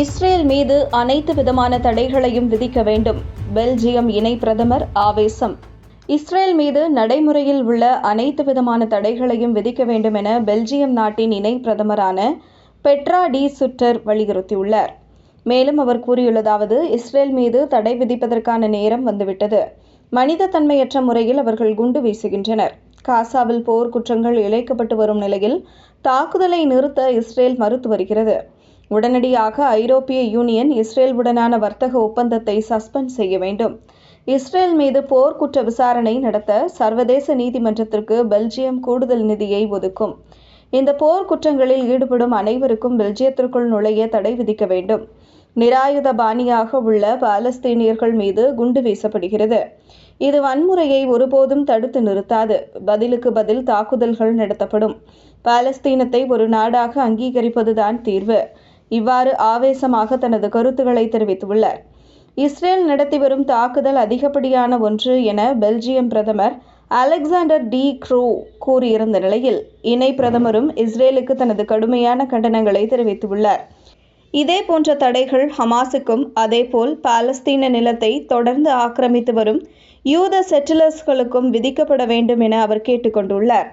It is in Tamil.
இஸ்ரேல் மீது அனைத்து விதமான தடைகளையும் விதிக்க வேண்டும். பெல்ஜியம் இணை பிரதமர் ஆவேசம். இஸ்ரேல் மீது நடைமுறையில் உள்ள அனைத்து விதமான தடைகளையும் விதிக்க வேண்டும் என பெல்ஜியம் நாட்டின் இணை பிரதமரான பெட்ரா டி சுட்டர் வலியுறுத்தியுள்ளார். மேலும் அவர் கூறியுள்ளதாவது இஸ்ரேல் மீது தடை விதிப்பதற்கான நேரம் வந்துவிட்டது. மனித தன்மையற்ற முறையில் அவர்கள் குண்டு வீசுகின்றனர். காசாவில் போர் குற்றங்கள் இழைக்கப்பட்டு வரும் நிலையில் தாக்குதலை நிறுத்த இஸ்ரேல் மறுத்து வருகிறது. உடனடியாக ஐரோப்பிய யூனியன் இஸ்ரேலுடனான வர்த்தக ஒப்பந்தத்தை சஸ்பெண்ட் செய்ய வேண்டும். இஸ்ரேல் மீது போர் குற்ற விசாரணை நடத்த சர்வதேச நீதிமன்றத்திற்கு பெல்ஜியம் கூடுதல் நிதியை ஒதுக்கும். இந்த போர் குற்றங்களில் ஈடுபடும் அனைவருக்கும் பெல்ஜியத்திற்குள் நுழைய தடை விதிக்க வேண்டும். நிராயுத பாணியாக உள்ள பாலஸ்தீனியர்கள் மீது குண்டு வீசப்படுகிறது. இது வன்முறையை ஒருபோதும் தடுத்து நிறுத்தாது. பதிலுக்கு பதில் தாக்குதல்கள் நடத்தப்படும். பாலஸ்தீனத்தை ஒரு நாடாக அங்கீகரிப்பதுதான் தீர்வு. இவ்வாறு ஆவேசமாக தனது கருத்துக்களை தெரிவித்துள்ளார். இஸ்ரேல் நடத்தி வரும் தாக்குதல் அதிகப்படியான ஒன்று என பெல்ஜியம் பிரதமர் அலெக்சாண்டர் டி. க்ரோ கூறியிருந்த நிலையில் இணை பிரதமரும் இஸ்ரேலுக்கு தனது கடுமையான கண்டனங்களை தெரிவித்துள்ளார். இதே போன்ற தடைகள் ஹமாஸுக்கும் அதேபோல் பாலஸ்தீன நிலத்தை தொடர்ந்து ஆக்கிரமித்து வரும் யூத செட்டிலர்ஸ்களுக்கும் விதிக்கப்பட வேண்டும் என அவர் கேட்டுக்கொண்டுள்ளார்.